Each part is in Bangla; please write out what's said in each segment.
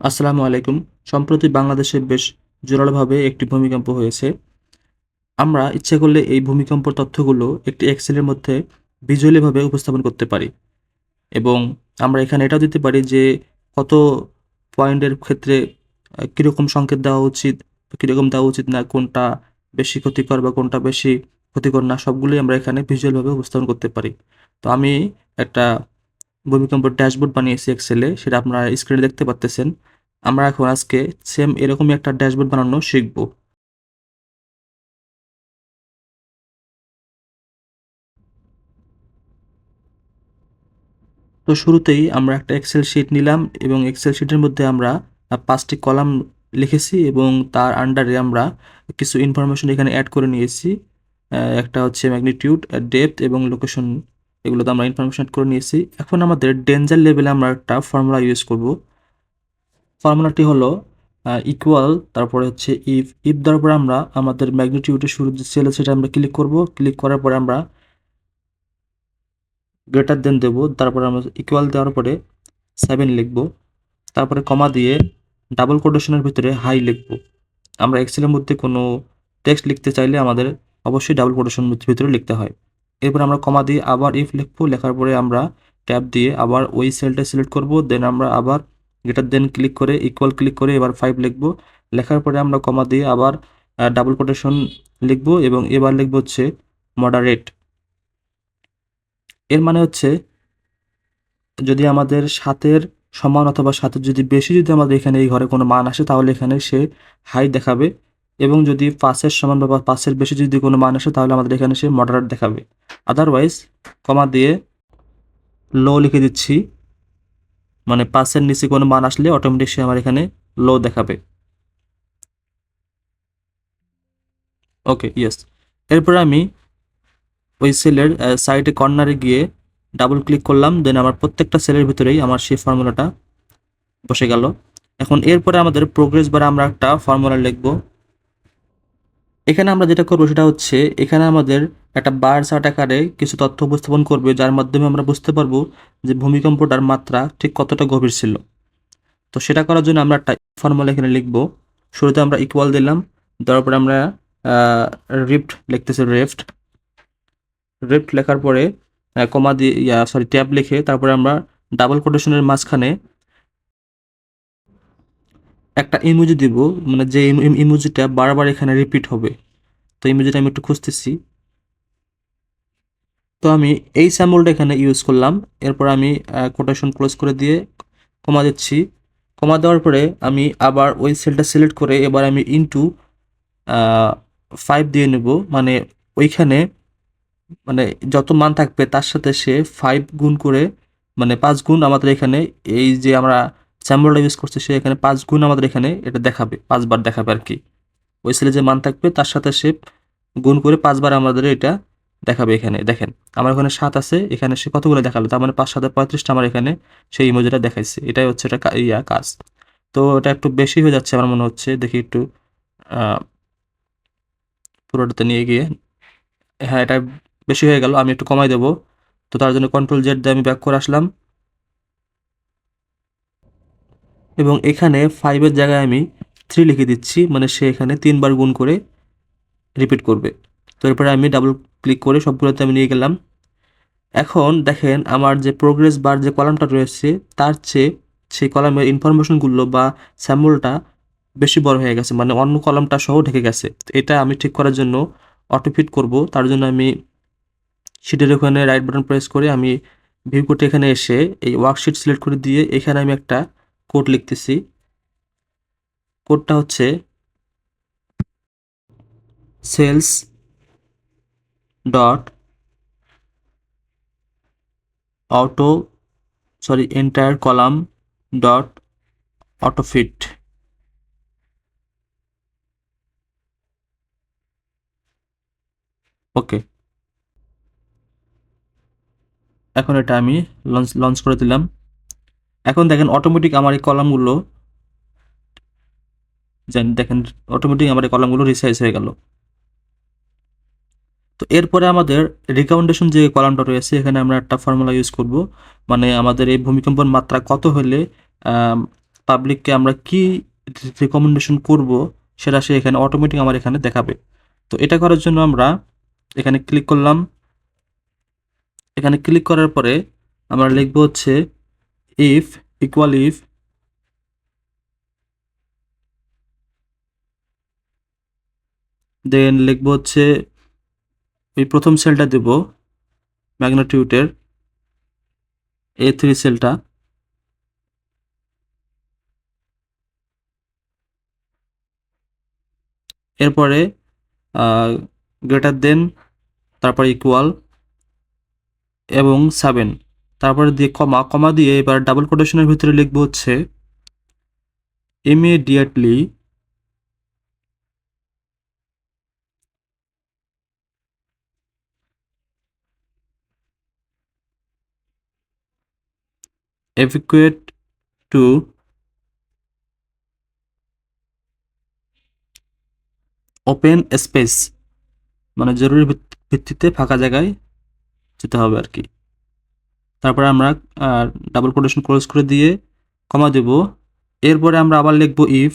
আসসালামু আলাইকুম। সম্প্রতি বাংলাদেশে বেশ জোরালোভাবে একটি ভূমিকম্প হয়েছে। আমরা ইচ্ছে করলে এই ভূমিকম্পর তথ্যগুলো একটি এক্সেলের মধ্যে ভিজুয়ালিভাবে উপস্থাপন করতে পারি। এবং আমরা এখানে এটাও দিতে পারি যে কত পয়েন্টের ক্ষেত্রে কীরকম সংকেত দেওয়া উচিত, কীরকম দেওয়া উচিত না, কোনটা বেশি ক্ষতিকর বা কোনটা বেশি ক্ষতিকর না, সবগুলোই আমরা এখানে ভিজুয়ালভাবে উপস্থাপন করতে পারি। তো আমি একটা ভূমিকম্পের ড্যাশবোর্ড বানিয়েছি এক্সেলে সেটা আপনারা স্ক্রিনে দেখতে পাচ্তেছেন আমরা এখন আজকে সেম এরকমই একটা ড্যাশবোর্ড বানানো শিখব। তো শুরুতেই আমরা একটা এক্সেল শিট নিলাম এবং এক্সেল শিটের মধ্যে আমরা পাঁচটি কলাম লিখেছি এবং তার আন্ডারে আমরা কিছু ইনফরমেশন এখানে অ্যাড করে নিয়েছি। একটা হচ্ছে ম্যাগনিটিউড ডেপথ এবং লোকেশন এগুলোতে আমরা ইনফরমেশন করে নিয়েছি। এখন আমাদের ডেঞ্জার লেভেলে আমরা একটা ফর্মুলা ইউজ করব। ফর্মুলাটি হলো ইকুয়াল তারপরে হচ্ছে ইফ ইফ দেওয়ার পরে আমরা আমাদের ম্যাগনিটিউডের শুরু যে সেল সেটা আমরা ক্লিক করব। ক্লিক করার পরে আমরা গ্রেটার দেন দেবো। তারপরে আমরা ইকুয়াল দেওয়ার পরে সেভেন লিখব। তারপরে কমা দিয়ে ডাবল কোটেশনের ভিতরে হাই লিখব। আমরা এক্সেলের মধ্যে কোনো টেক্সট লিখতে চাইলে আমাদের অবশ্যই ডাবল কোটেশনের ভিতরে লিখতে হয়। এরপর আমরা কমা দিয়ে আবার ইফ লিখব, লেখার পরে আমরা ট্যাব দিয়ে আবার ওই সেলটা সিলেক্ট করব দেন আমরা আবার গ্রেটার দেন ক্লিক করে ইকুয়াল ক্লিক করে এবার ফাইভ লিখব। লেখার পরে আমরা কমা দিয়ে আবার ডাবল কোটেশন লিখব এবং এবার লিখব হচ্ছে মডারেট এর মানে হচ্ছে যদি আমাদের সাতের সমান অথবা সাতের যদি বেশি যদি আমাদের এখানে এই ঘরে কোনো মান আসে, তাহলে এখানে সে হাই দেখাবে এবং যদি পাঁচের সমান বা পাঁচের বেশি যদি কোনো মান আসে, তাহলে আমাদের এখানে সে মডারেট দেখাবে। আদারওয়াইজ কমা দিয়ে লো লিখে দিচ্ছি। মানে পাঁচের নিচে কোনো মান আসলে অটোমেটিক সে আমার এখানে লো দেখাবে। ওকে ইয়েস এরপরে আমি ওই সেলের সাইডে কর্নারে গিয়ে ডাবল ক্লিক করলাম দেন আমার প্রত্যেকটা সেলের ভিতরেই আমার সেই ফর্মুলাটা বসে গেল। এখন এরপরে আমাদের প্রোগ্রেস বারে আমরা একটা ফর্মুলা লিখব। এখানে আমরা যেটা করব সেটা হচ্ছে, এখানে আমাদের একটা বার চার্ট আকারে কিছু তথ্য উপস্থাপন করবে, যার মাধ্যমে আমরা বুঝতে পারব যে ভূমিকম্পটার মাত্রা ঠিক কতটা গভীর ছিল। তো সেটা করার জন্য আমরা একটা ফর্মুলা এখানে লিখব। শুরুতে আমরা ইকুয়াল দিলাম, দেওয়ার পরে আমরা রিফ্ট লিখতেছি রেফট রেফট লেখার পরে কমা দিয়ে সরি ট্যাব লিখে তারপরে আমরা ডাবল কোটেশনের মাঝখানে একটা ইমোজি দিব মানে যে ইমোজিটা বারবার এখানে রিপিট হবে। তো ইমোজিটা আমি একটু খুঁজতেছি। তো আমি এই স্যাম্পলটা এখানে ইউজ করলাম। এরপর আমি কোটেশন ক্লোজ করে দিয়ে কমা দিচ্ছি। কমা দেওয়ার পরে আমি আবার ওই সেলটা সিলেক্ট করে এবার আমি ইনটু ফাইভ দিয়ে নেব। মানে ওইখানে মানে যত মান থাকবে তার সাথে সে ফাইভ গুণ করে মানে পাঁচ গুণ আমাদের এখানে এই যে আমরা স্যাম্বলটা ইউজ করছে, সে এখানে পাঁচ গুণ আমাদের এখানে এটা দেখাবে, পাঁচবার দেখাবে আর কি। ওই সেলে যে মান থাকবে, তার সাথে সে গুণ করে পাঁচবার আমাদের এটা দেখাবে এখানে। দেখেন, আমার এখানে সাত আছে, এখানে সে কতগুলো দেখাল? তার মানে পাঁচ সাথে পঁয়ত্রিশটা আমার এখানে সেই ইমোজিটা দেখাইছে। এটাই হচ্ছে এটা ইয়া কাজ। তো এটা একটু বেশি হয়ে যাচ্ছে আমার মনে হচ্ছে, দেখি একটু পুরোটাতে নিয়ে গিয়ে। হ্যাঁ এটা বেশি হয়ে গেল, আমি একটু কমাই দেবো। তো তার জন্য কন্ট্রোল জেড দিয়ে আমি ব্যাক করে আসলাম। এবং এখানে ফাইভের জায়গায় আমি থ্রি লিখে দিচ্ছি মানে সে এখানে তিনবার গুণ করে রিপিট করবে। তো এরপরে আমি ডাবল ক্লিক করে সবগুলোতে আমি নিয়ে গেলাম। এখন দেখেন আমার যে প্রোগ্রেস বার যে কলামটা রয়েছে, তার চেয়ে সেই কলামের ইনফরমেশনগুলো বা স্যাম্পলটা বেশি বড় হয়ে গেছে মানে অন্য কলামটা সহ ঢেকে গেছে। এটা আমি ঠিক করার জন্য অটোফিট করব, তার জন্য আমি শিটের ওখানে রাইট বাটন প্রেস করে আমি ভিউ কোডে এখানে এসে এই ওয়ার্কশিট সিলেক্ট করে দিয়ে এখানে আমি একটা কোড লিখতেছি। কোডটা হচ্ছে cells dot auto sorry entire column dot autofit okay এখন এটা আমি লঞ্চ লঞ্চ করে দিলাম। এখন দেখেন অটোমেটিক আমার এই কলামগুলো দেখেন অটোমেটিক আমার এই কলামগুলো রিসাইজ হয়ে গেল। তো এরপরে আমাদের রিকমেন্ডেশন যে কলামটা রয়েছে, এখানে আমরা একটা ফর্মুলা ইউজ করব। মানে আমাদের এই ভূমিকম্পের মাত্রা কত হলে পাবলিককে আমরা কি রেকমেন্ডেশন করব, সেটা সে এখানে অটোমেটিক আমার এখানে দেখাবে। তো এটা করার জন্য আমরা এখানে ক্লিক করলাম। এখানে ক্লিক করার পরে আমরা লিখব হচ্ছে ইফ ইকুয়াল ইফ দেন লিখব হচ্ছে এই প্রথম সেলটা দেব ম্যাগনেটিউডের এ থ্রি সেলটা এরপরে গ্রেটার দেন তারপর ইকুয়াল এবং সেভেন তারপরে দিয়ে কমা কমা দিয়ে এবার ডাবল কোটেশনের ভিতরে লিখব হচ্ছে immediately evacuate to open space মানে জরুরি ভিত- ভিত্তিতে ফাঁকা জায়গায় যেতে হবে আর কি। তারপরে আমরা ডাবল কোটেশন ক্লোজ করে দিয়ে কমা দেব। এরপরে আমরা আবার লিখব ইফ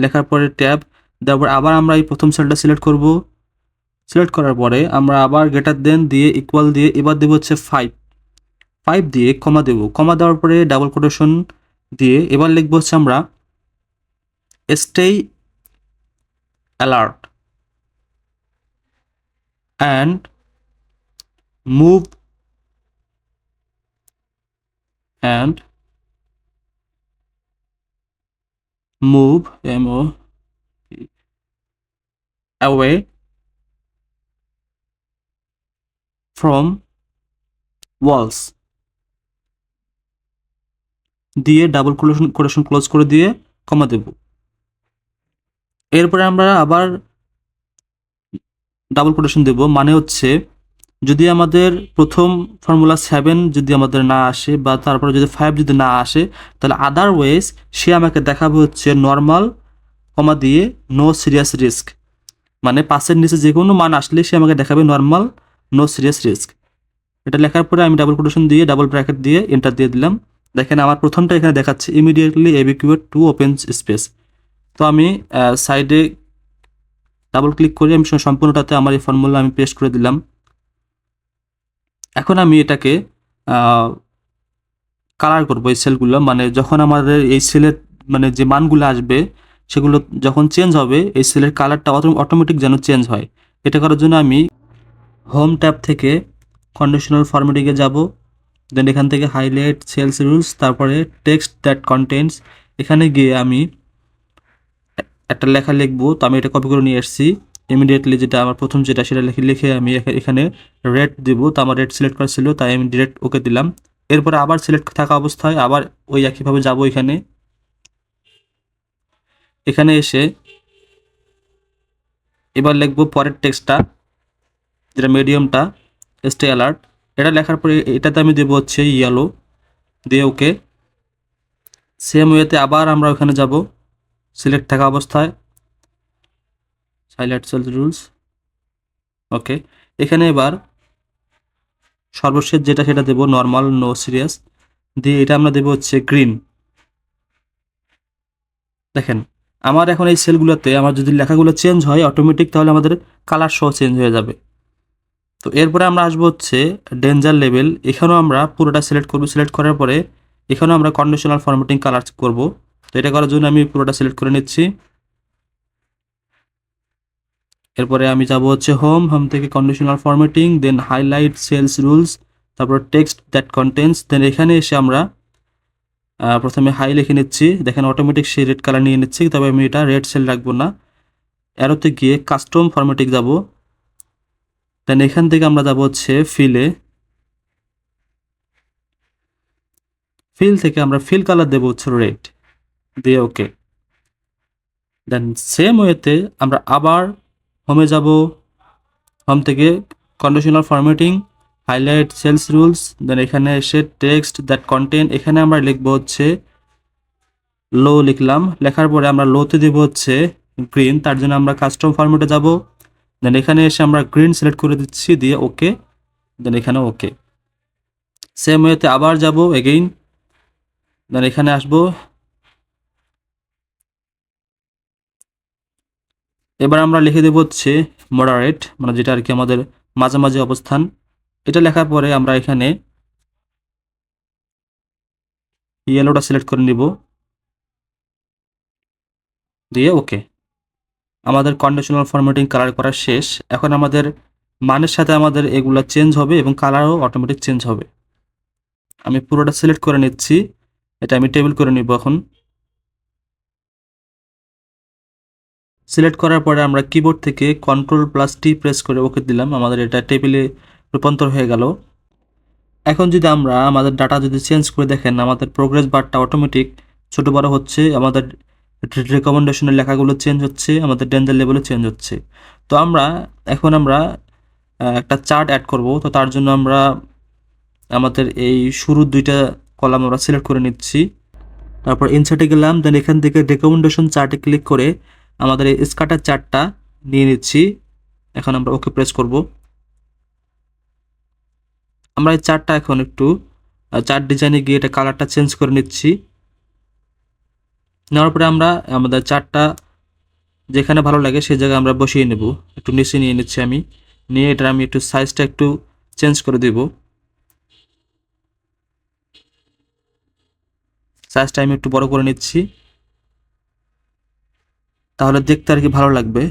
লেখার পরে ট্যাব দেওয়ার পরে আবার আমরা এই প্রথম সেলটা সিলেক্ট করব। সিলেক্ট করার পরে আমরা আবার গেটার দেন দিয়ে ইকুয়াল দিয়ে এবার দেবো হচ্ছে ফাইভ ফাইভ দিয়ে কমা দেব। কমা দেওয়ার পরে ডাবল কোটেশন দিয়ে এবার লিখব হচ্ছে আমরা stay alert and move and move M O away from walls দিয়ে ডাবল কোলেশন কোলেশন ক্লোজ করে দিয়ে কমা দেব। এরপরে আমরা আবার ডাবল কোটেশন দেব মানে হচ্ছে যদি আমাদের প্রথম ফর্মুলা সেভেন যদি আমাদের না আসে বা তারপরে যদি ফাইভ যদি না আসে, তাহলে আদারওয়াইজ সে আমাকে দেখাবে হচ্ছে নর্মাল কমা দিয়ে নো সিরিয়াস রিস্ক মানে পাশের নিচে যে কোনো মান আসলে সে আমাকে দেখাবে নর্মাল নো সিরিয়াস রিস্ক এটা লেখার পরে আমি ডাবল কোটেশন দিয়ে ডাবল ব্র্যাকেট দিয়ে এন্টার দিয়ে দিলাম। দেখেন আমার প্রথমটা এখানে দেখাচ্ছে immediately evacuate to open space তো আমি সাইডে ডাবল ক্লিক করে আমি সম্পূর্ণটাতে আমার এই ফর্মুলা আমি পেস্ট করে দিলাম। এখন আমি এটাকে কালার করব এই সেলগুলো মানে যখন আমাদের এই সেলের মানে যে মানগুলো আসবে, সেগুলো যখন চেঞ্জ হবে, এই সেলের কালারটা অটোমেটিক যেন চেঞ্জ হয়। এটা করার জন্য আমি হোম ট্যাব থেকে কন্ডিশনাল ফরম্যাটিংয়ে যাব। দেন এখান থেকে হাইলাইট সেলস রুলস তারপরে টেক্সট দ্যাট কন্টেন্টস এখানে গিয়ে আমি একটা লেখা লিখব। তো আমি এটা কপি করে নিয়ে এসেছি। ইমিডিয়েটলি যেটা আমার প্রথম যেটা সেটা লিখে লিখে আমি এখা- এখানে রেড দিব। তো আমার রেড সিলেক্ট করা ছিল, তাই আমি ডিরেক্ট ওকে দিলাম। এরপরে আবার সিলেক্ট থাকা অবস্থায় আবার ওই একইভাবে যাব এখানে। এখানে এসে এবার লিখব পরের টেক্সটটা যেটা মিডিয়ামটা স্টে অ্যালার্ট এটা লেখার পরে এটাতে আমি দেবো হচ্ছে ইয়েলো দিয়ে ওকে। সেম ওয়েতে আবার আমরা ওখানে যাব সিলেক্ট থাকা অবস্থায়। সাইলেন্ট সেল রুলস ওকে এখানে এবার সর্বশেষ যেটা সেটা দেবো নর্মাল নো সিরিয়াস দিয়ে এটা আমরা দেবো হচ্ছে গ্রিন দেখেন, আমার এখন এই সেলগুলোতে আমার যদি লেখাগুলো চেঞ্জ হয় অটোমেটিক তাহলে আমাদের কালার সহ চেঞ্জ হয়ে যাবে। তো এরপরে আমরা আসব হচ্ছে ডেঞ্জার লেভেল এখানেও আমরা পুরোটা সিলেক্ট করব। সিলেক্ট করার পরে এখানেও আমরা কন্ডিশনাল ফরম্যাটিং কালার করব। তো এটা করার জন্য আমি পুরোটা সিলেক্ট করে নিচ্ছি। এরপরে আমি যাব হচ্ছে হোম হোম থেকে conditional formatting then highlight cells rules তারপর টেক্সট দ্যাট কন্টেন্টস দেন এখানে এসে আমরা প্রথমে হাই লিখে নিচ্ছি, দেখেন অটোমেটিক সেই রেড কালার নিয়ে নিচ্ছি, তবে আমি এটা রেড সেল রাখব না। অ্যারোতে গিয়ে কাস্টম ফরম্যাটিং যাব। দেন এখান থেকে আমরা যাব হচ্ছে ফিলে ফিল থেকে আমরা ফিল কালার দেবো হচ্ছে রেড দিয়ে ওকে দেন সেম ওয়েতে আমরা আবার হোমে যাব। হোম থেকে conditional formatting highlight cells rules then এখানে এসে টেক্সট দ্যাট কন্টেন্ট এখানে আমরা লিখব হচ্ছে লো লিখলাম। লেখার পরে আমরা লোতে দেবো হচ্ছে গ্রিন তার জন্য আমরা কাস্টম ফরম্যাটে যাব। দেন এখানে এসে আমরা গ্রিন সিলেক্ট করে দিচ্ছি, দিয়ে ওকে দেন এখানে ওকে সেম ওয়েতে আবার যাব এগেইন দেন এখানে আসব। এবার আমরা লিখে দেবো হচ্ছে মডারেট মানে যেটা আর কি আমাদের মাঝামাঝি অবস্থান। এটা লেখার পরে আমরা এখানে ইয়েলোটা সিলেক্ট করে নিব। দিয়ে ওকে আমাদের কন্ডিশনাল ফরম্যাটিং কালার করা শেষ। এখন আমাদের মানের সাথে আমাদের এগুলো চেঞ্জ হবে এবং কালারও অটোমেটিক চেঞ্জ হবে। আমি পুরোটা সিলেক্ট করে নিচ্ছি। এটা আমি টেবিল করে নিব এখন। সিলেক্ট করার পরে আমরা কিবোর্ড থেকে কন্ট্রোল প্লাস টি প্রেস করে ওকে দিলাম। আমাদের এটা টেবিলে রূপান্তর হয়ে গেল। এখন যদি আমরা আমাদের ডাটা যদি চেঞ্জ করে দেখেন, আমাদের প্রোগ্রেস বারটা অটোমেটিক ছোটো বড় হচ্ছে, আমাদের রেকমেন্ডেশনের লেখাগুলো চেঞ্জ হচ্ছে, আমাদের ডেঞ্জার লেভেলও চেঞ্জ হচ্ছে। তো আমরা, এখন আমরা একটা চার্ট অ্যাড করব। তো তার জন্য আমরা আমাদের এই শুরুর দুইটা কলাম আমরা সিলেক্ট করে নিচ্ছি। তারপর ইনসার্টে গেলাম দেন এখান থেকে রেকমেন্ডেশন চার্টে ক্লিক করে আমাদের এই স্কাটার চার্টটা নিয়ে নিচ্ছি। এখন আমরা ওকে প্রেস করব। আমরা এই চারটা এখন একটু চার ডিজাইনে গিয়ে এটা কালারটা চেঞ্জ করে নিচ্ছি। নেওয়ার পরে আমরা আমাদের চারটা যেখানে ভালো লাগে সেই জায়গায় আমরা বসিয়ে নেব। একটু নিচে নিয়ে নিচ্ছি আমি। নিয়ে এটা আমি একটু সাইজটা একটু চেঞ্জ করে দেব। সাইজটা আমি একটু বড় করে নিচ্ছি। তাহলে দেখতে আর কি ভালো লাগবে?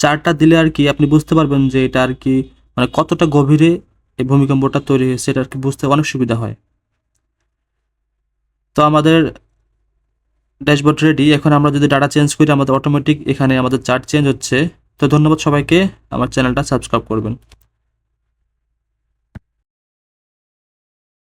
চারটা দিলে আর কি আপনি বুঝতে পারবেন যে এটা আর কি মানে কতটা গভীরে এই ভূমিকম্পটা তৈরি হয়েছে, এটা আর কি বুঝতে অনেক সুবিধা হয়। তো আমাদের ড্যাশবোর্ড রেডি। এখন আমরা যদি ডাটা চেঞ্জ করি, আমাদের অটোমেটিক এখানে আমাদের চার্ট চেঞ্জ হচ্ছে। তো ধন্যবাদ সবাইকে। আমার চ্যানেলটা সাবস্ক্রাইব করবেন।